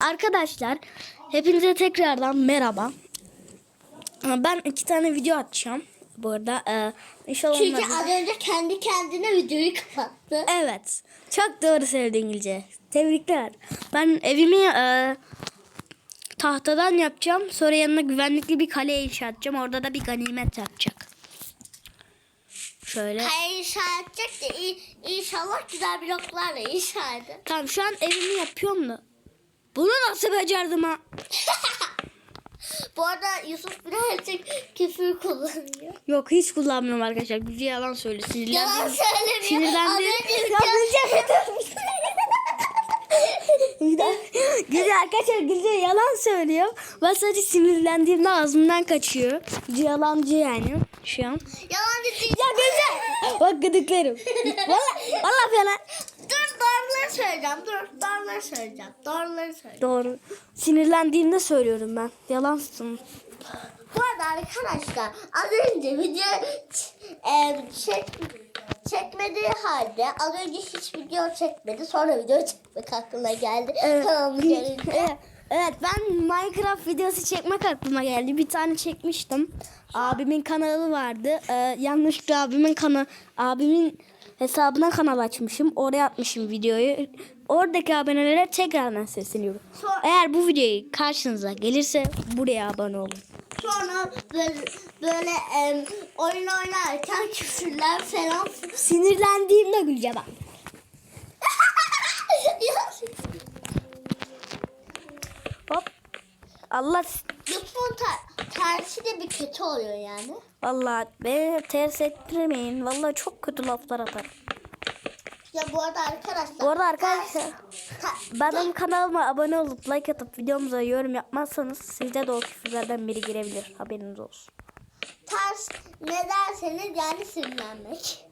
Arkadaşlar hepinize tekrardan merhaba. Ben iki tane video atacağım. Bu arada e, inşallah Çünkü az önce kendi kendine videoyu kapattı. Evet. Çok doğru söyledin İngilizce. Tebrikler. Ben evimi e, tahtadan yapacağım. Sonra yanına güvenlikli bir kale inşa edeceğim. Orada da bir ganimet yapacak. Şöyle. Hayır inşa edecek de inşallah güzel bloklarla inşa eder. Tamam şu an evimi yapıyorum da. Bunu nasıl becerdim ha? Bu arada Yusuf birazcık küfür kullanıyor. Yok hiç kullanmıyorum arkadaşlar. Gücü yalan söylüyor. Sinirlendim. Yalan söylemiyor. Sinirlendim. Güzel, güzel arkadaşlar güzel yalan söylüyor. Ben sadece sinirlendiğimde ağzımdan kaçıyor. Güzel yalancı yani şu an. Yalancı değil. Ya güzel. Bak gıdıklarım. Valla valla falan. Söyleyeceğim. Dur doğruları söyleyeceğim. Doğruları söyleyeceğim. Doğru. Sinirlendiğimde söylüyorum ben. Yalansın. Bu arada arkadaşlar az önce video e, çek, çekmediği halde az önce hiç video çekmedi. Sonra video çekmek aklına geldi. Evet. Kanalımı görünce. Evet, ben Minecraft videosu çekmek aklıma geldi. Bir tane çekmiştim. Abimin kanalı vardı. Ee, yanlışlıkla abimin kanal abimin hesabına kanal açmışım. Oraya atmışım videoyu. Oradaki abonelere tekrardan sesleniyorum. Sonra- Eğer bu videoyu karşınıza gelirse buraya abone olun. Sonra böyle, böyle e, oyun oynarken küfürler falan. Sinirlendiğimde güleceğim bak. Allah Yusuf'un ter, tersi de bir kötü oluyor yani. Vallahi beni ters ettirmeyin. Vallahi çok kötü laflar atar. Ya bu arada arkadaşlar. Bu arada arkadaşlar ter- benim kanalıma abone olup like atıp videomuza yorum yapmazsanız sizde de o küfürlerden biri girebilir. Haberiniz olsun. ters ne derseniz yani sinirlenmek.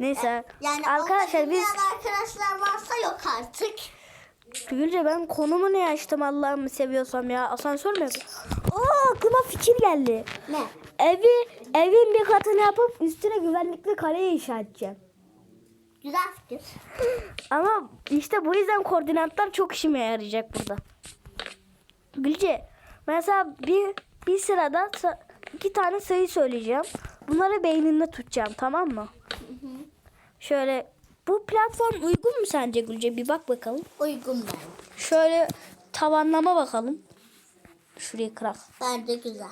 Neyse Yani arkadaşlar biz arkadaşlar varsa yok artık. Gülce ben konumu ne açtım Allah'ımı seviyorsam ya asansör mü? Aa aklıma fikir geldi. Ne? Evi evin bir katını yapıp üstüne güvenlikli kale inşa edeceğim. Güzel fikir. Ama işte bu yüzden koordinatlar çok işime yarayacak burada. Gülce mesela bir bir sırada iki tane sayı söyleyeceğim. Bunları beyninde tutacağım tamam mı? Şöyle bu platform uygun mu sence Gülce? Bir bak bakalım. Uygun ben. Şöyle tavanlama bakalım. Şurayı kırak. Bence güzel.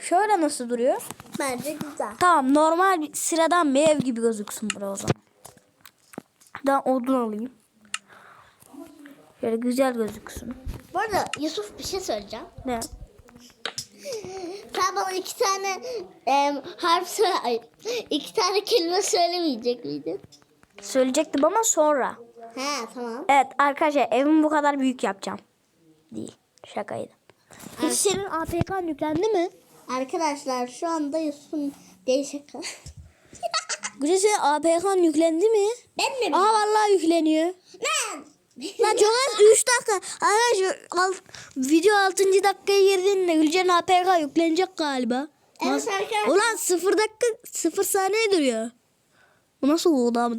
Şöyle nasıl duruyor? Bence güzel. Tamam normal sıradan bir ev gibi gözüksün bura o zaman. Ben odun alayım. Şöyle güzel gözüksün. Bu arada Yusuf bir şey söyleyeceğim. Ne? Sen bana iki tane em, harf söyle, ay, iki tane kelime söylemeyecek miydin? Söyleyecektim ama sonra. He tamam. Evet arkadaşlar evimi bu kadar büyük yapacağım. Değil. Şakaydı. Senin APK yüklendi mi? Arkadaşlar şu anda Yusuf'un değişik... Güzel senin APK yüklendi mi? ben mi? Aha vallahi yükleniyor. Ben. Lan çok az 3 dakika. Arkadaşlar al, video 6. dakikaya girdiğinde Gülce'nin APK yüklenecek galiba. Evet arkadaşlar. Ulan 0 dakika 0 saniye duruyor. Bu nasıl oldu abi?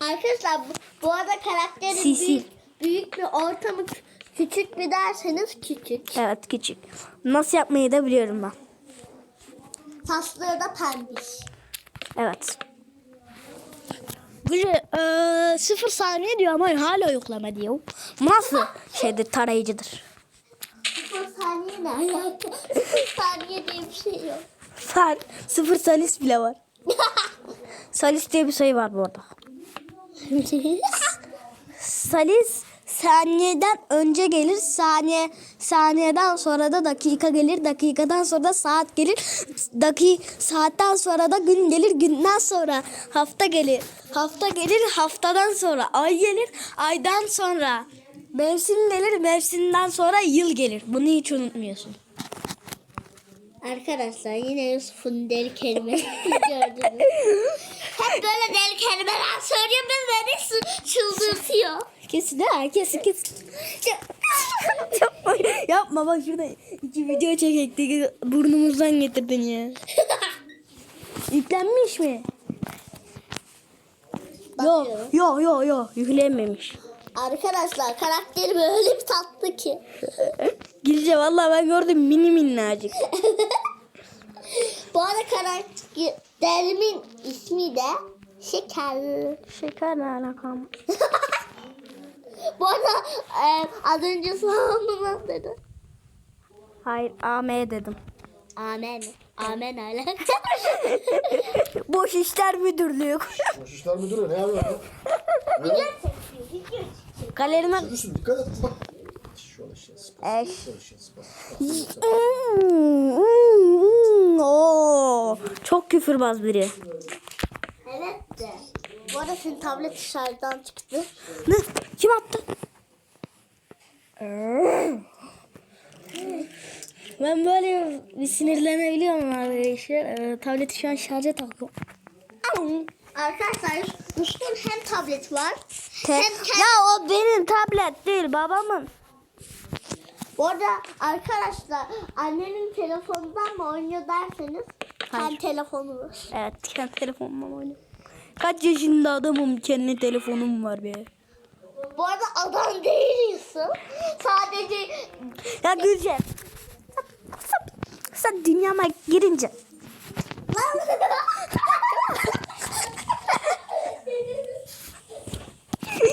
Arkadaşlar bu, bu arada karakterin Sisi. büyük, büyük bir orta mı küçük mü derseniz küçük. Evet küçük. Nasıl yapmayı da biliyorum ben. Saçları da pembiş. Evet. Gülce eee 0 saniye diyor ama hala yoklama diyor. Nasıl şeydir tarayıcıdır. Sıfır saniye ne alaka? Sıfır saniye diye bir şey yok. Sar, sıfır salis bile var. Salis diye bir sayı var bu arada. Salis saniyeden önce gelir. Saniye saniyeden sonra da dakika gelir. Dakikadan sonra da saat gelir. Daki saatten sonra da gün gelir. Günden sonra hafta gelir. Hafta gelir. Haftadan sonra ay gelir. Aydan sonra mevsim gelir. Mevsimden sonra yıl gelir. Bunu hiç unutmuyorsun. Arkadaşlar yine Yusuf'un deli kelimesi gördünüz. Hep böyle deli kelimeler söylüyor ve beni çıldırtıyor. Kesin ha kesin kesin. yapma, yapma bak şurada iki video çekektik burnumuzdan getirdin ya. Yüklenmiş mi? Yok yok yok yok yüklenmemiş. Arkadaşlar karakterim öyle bir tatlı ki. Gülce vallahi ben gördüm mini minnacık. Bu arada karakterimin ismi de Şeker. Şeker ne alakam? Bu arada e, az önce sana dedi. Hayır AM dedim. Amen. Amen hala. Boş işler müdürlüğü. Boş işler müdürü ne yapıyor? Video çekiyor, video çekiyor. Galerime Yürüsün dikkat et bak. Şu aşağı aşağı. Oo, çok küfürbaz biri. Evet de. Bu arada senin tablet şarjdan çıktı. Ne? Kim attı? Ben böyle bir sinirlenebiliyorum arkadaşlar. Ee, tableti şu an şarja takıyorum. Arkadaşlar Yusuf'un hem tablet var Te- hem kendi... ya o benim tablet değil babamın. Bu arada arkadaşlar annenin telefonundan mı oynuyor derseniz Hayır. hem telefonu. Evet kendi telefonumla oynuyorum. Kaç yaşında adamım kendi telefonum var be. Bu arada adam değil Yusuf. Sadece Ya Gülce. Sen dünyama girince.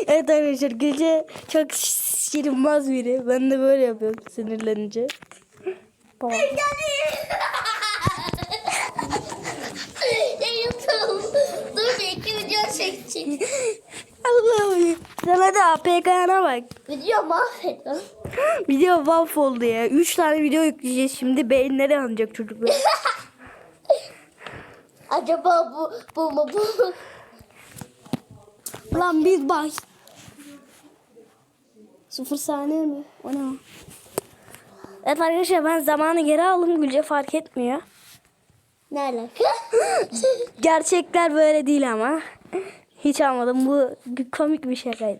Evet arkadaşlar Gülce çok şirinmaz biri. Ben de böyle yapıyorum sinirlenince. Tamam. dur bir iki video çekecek. Allah'ım. Sana da APK'na bak. Video mahvettim. Video mahvoldu ya. 3 tane video yükleyeceğiz şimdi. Beyinleri yanacak çocuklar. Acaba bu bu mu bu? Lan biz baş. Sıfır saniye mi? O ne o? Evet arkadaşlar ben zamanı geri aldım. Gülce fark etmiyor. Ne alaka? Gerçekler böyle değil ama. Hiç almadım. Bu komik bir şakaydı.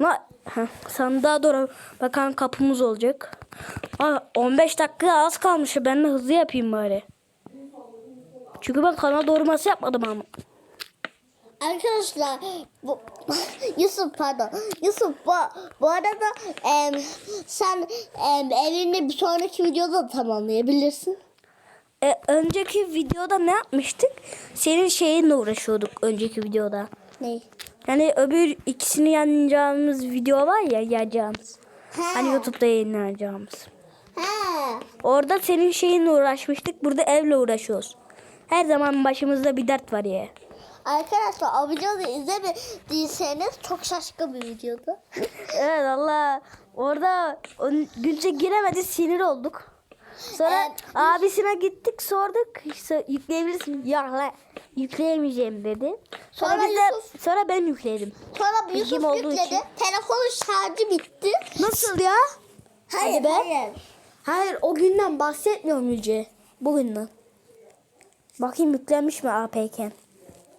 Ama heh, sandığa doğru bakan kapımız olacak. Aa, 15 dakika az kalmış. Ben de hızlı yapayım bari. Çünkü ben kanal doğurması yapmadım ama. Arkadaşlar bu Yusuf pardon Yusuf bu, bu arada em, sen em, elini bir sonraki videoda da tamamlayabilirsin. E, önceki videoda ne yapmıştık? Senin şeyinle uğraşıyorduk önceki videoda. Ne? Yani öbür ikisini yayınlayacağımız video var ya yayacağımız. He. Hani YouTube'da yayınlayacağımız. He. Orada senin şeyinle uğraşmıştık. Burada evle uğraşıyoruz. Her zaman başımızda bir dert var ya. Arkadaşlar videoyu izlemediyseniz çok şaşkın bir videodu. Evet Allah. Orada Gülce giremedi sinir olduk. Sonra Evet. abisine gittik sorduk. İşte yükleyebilirsin. Ya la, yükleyemeyeceğim dedi. Sonra, Sonra biz de, Yusuf- sonra ben yükledim. Sonra Bilgim Yusuf olduğu yükledi. için. Telefonun şarjı bitti. Nasıl ya? Hayır Hadi be. hayır. Hayır o günden bahsetmiyorum Gülce. Bugünden. Bakayım yüklenmiş mi APK?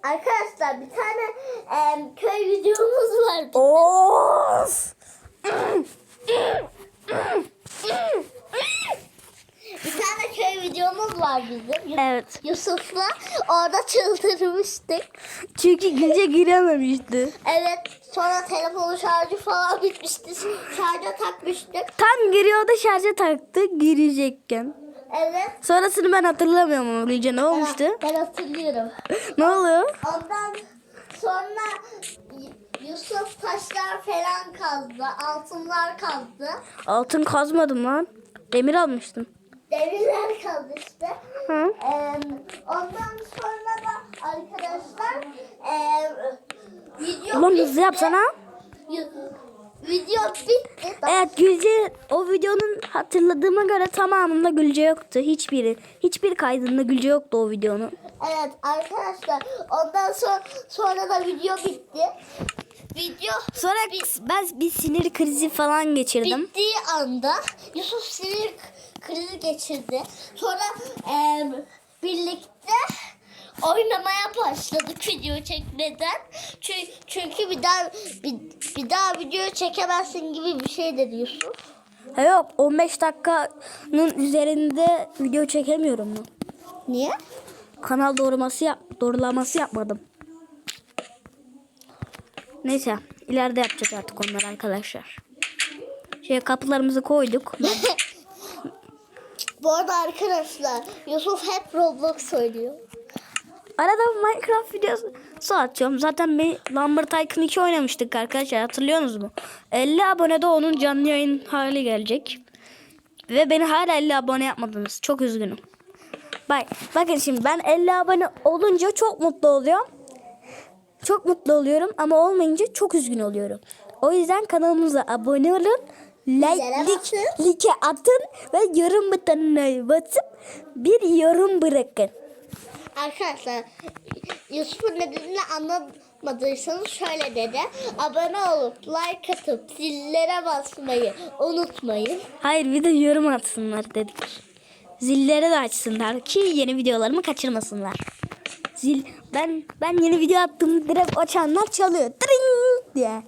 Arkadaşlar bir tane em, köy videomuz var. Of! Bir tane köy videomuz var bizim. Evet. Yusuf'la orada çıldırmıştık. Çünkü Gülce girememişti. Evet sonra telefonun şarjı falan bitmişti. Şarja takmıştık. Tam giriyordu şarja taktı girecekken. Evet. Sonrasını ben hatırlamıyorum ama Gülce ne olmuştu? Ben hatırlıyorum. Ne oluyor? Ondan sonra Yusuf taşlar falan kazdı. Altınlar kazdı. Altın kazmadım lan. Demir almıştım. Demirler kazdı işte. Hı? Em, ondan sonra da arkadaşlar em, video Ulan bitti. hızlı yapsana. Video bitti. Evet Gülce o videonun hatırladığıma göre tamamında Gülce yoktu. Hiçbiri. Hiçbir kaydında Gülce yoktu o videonun. Evet arkadaşlar ondan sonra, sonra da video bitti. Video Sonra ben bir sinir krizi falan geçirdim. bittiği anda Yusuf sinir krizi geçirdi. Sonra em, birlikte oynamaya başladık video çekmeden. Çünkü, çünkü bir daha bir, bir daha video çekemezsin gibi bir şey dedi Yusuf. Ha yok 15 dakikanın üzerinde video çekemiyorum ben. Niye? Kanal doğruması yap, doğrulaması yapmadım. Neyse ileride yapacağız artık onları arkadaşlar. Şey kapılarımızı koyduk. Bu arada arkadaşlar Yusuf hep Roblox oynuyor. Arada Minecraft videosu atıyorum. Zaten bir Lumber Tycoon 2 oynamıştık arkadaşlar. Hatırlıyorsunuz mu? 50 abonede onun canlı yayın hali gelecek. Ve beni hala 50 abone yapmadınız. Çok üzgünüm. Bak, bakın şimdi ben 50 abone olunca çok mutlu oluyorum. Çok mutlu oluyorum ama olmayınca çok üzgün oluyorum. O yüzden kanalımıza abone olun. Like, like, like atın ve yorum butonuna basıp bir yorum bırakın. Arkadaşlar Yusuf'un nedenini anlamadıysanız şöyle dedi. Abone olup like atıp zillere basmayı unutmayın. Hayır bir de yorum atsınlar dedik. Zilleri de açsınlar ki yeni videolarımı kaçırmasınlar. Zil ben ben yeni video attım direkt açanlar çalıyor. Tring diye.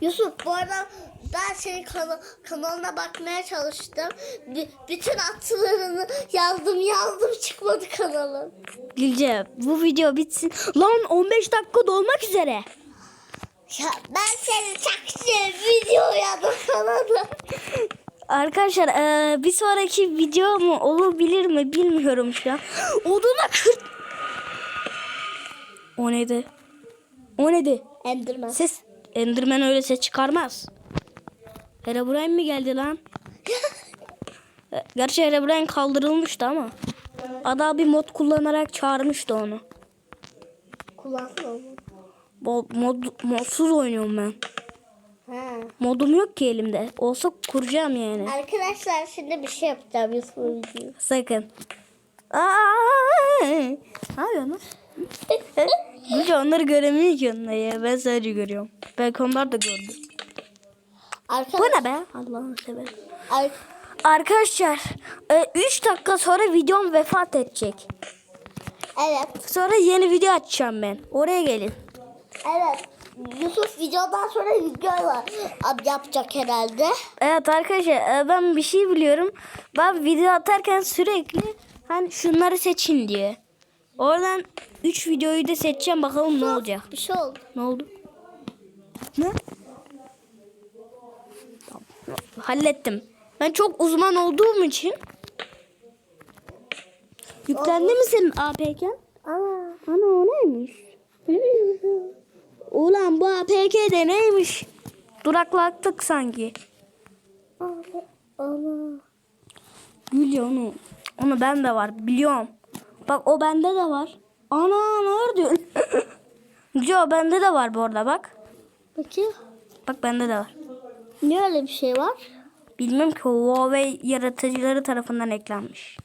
Yusuf bu arada ben senin kana- kanalına bakmaya çalıştım. B- bütün atlarını yazdım yazdım çıkmadı kanalın. Gülce bu video bitsin. Lan 15 dakika dolmak üzere. Ya ben seni çok video yazdım sana da. Arkadaşlar eee, bir sonraki video mu olabilir mi bilmiyorum şu an. Oduna kır. O neydi? O neydi? Enderman. Ses Enderman öyle ses çıkarmaz. Herobrine mi geldi lan? Gerçi Herobrine kaldırılmıştı ama. Ada bir mod kullanarak çağırmıştı onu. Kullansın onu. Mod, mod, modsuz oynuyorum ben. Ha. Modum yok ki elimde. Olsa kuracağım yani. Arkadaşlar şimdi bir şey yapacağım Yusuf'un videoyu. Sakın. Aa! Ne yapıyorsun? Gülce onları göremiyor ki onlar ya. Ben sadece görüyorum. Belki onlar da gördü. Bu Arkadaşlar, ne be? Allah'ını severim. Ar- Arkadaşlar 3 dakika sonra videom vefat edecek. evet. Sonra yeni video açacağım ben. Oraya gelin. Evet. Yusuf videodan sonra video yapacak herhalde. Evet arkadaşlar e, ben bir şey biliyorum. Ben video atarken sürekli hani şunları seçin diye. Oradan 3 videoyu da seçeceğim bakalım ne olacak. Bir şey oldu. Ne oldu? Ne? Tamam. Hallettim. Ben çok uzman olduğum için. Yüklendi mi senin APK'n? Aa. Ana o neymiş? Ulan bu APK de neymiş? Duraklattık sanki. Abi, Ana. Gülüyor onu. Onu bende var biliyorum. Bak o bende de var. Ana ne diyorsun? Gülüyor o bende de var bu arada bak. Bakayım. Bak bende de var. Niye öyle bir şey var? Bilmem ki Huawei yaratıcıları tarafından eklenmiş.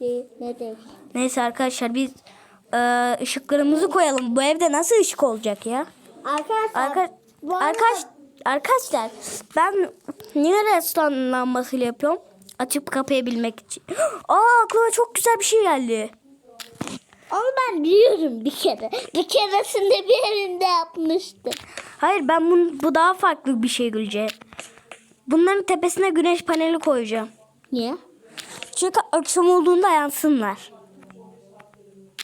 Değil, ne demiş? Neyse arkadaşlar biz e, ışıklarımızı koyalım. Bu evde nasıl ışık olacak ya? Arkadaşlar. Arka, bu arada- arkadaş, arkadaşlar ben yine restoran lambasıyla yapıyorum. Açıp kapayabilmek için. Aa aklıma çok güzel bir şey geldi. Onu ben biliyorum bir kere. Bir keresinde bir yerinde yapmıştım. Hayır ben bunu, bu daha farklı bir şey Gülce. Bunların tepesine güneş paneli koyacağım. Niye? Çünkü akşam olduğunda yansınlar.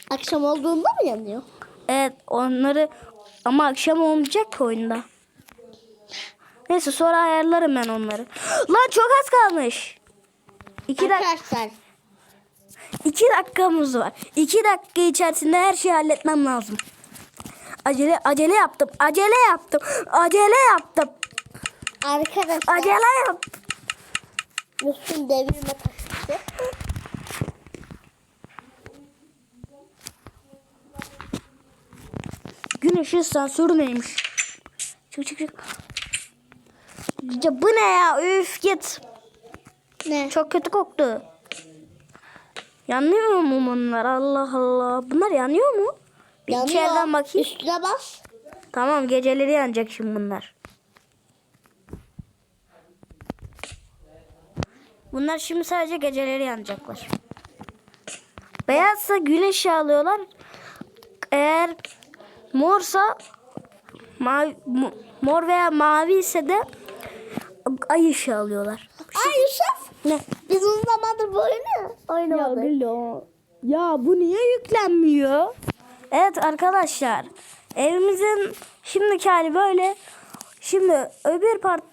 Akşam olduğunda mı yanıyor? Evet onları ama akşam olmayacak ki oyunda. Neyse sonra ayarlarım ben onları. Lan çok az kalmış. İki, dak Arkadaşlar. iki dakikamız var. İki dakika içerisinde her şeyi halletmem lazım. Acele acele yaptım. Acele yaptım. Acele yaptım. Arkadaşlar. Acele yaptım. Yusuf'un devirme taşısı. Gün ışığı sensörü neymiş? Çık çık çık. Ya bu ne ya? Üf git. Ne? Çok kötü koktu. Yanmıyor mu bunlar? Allah Allah. Bunlar yanıyor mu? Bir içeriden bakayım. Üstüne bas. Tamam geceleri yanacak şimdi bunlar. Bunlar şimdi sadece geceleri yanacaklar. Beyazsa güneş alıyorlar. Eğer morsa mavi, mo- mor veya mavi ise de ay ışığı alıyorlar. Ay Yusuf. Ne? Biz uzun zamandır bu oyunu oynamadık. Ya bu niye yüklenmiyor? Evet arkadaşlar evimizin şimdiki hali böyle. Şimdi öbür part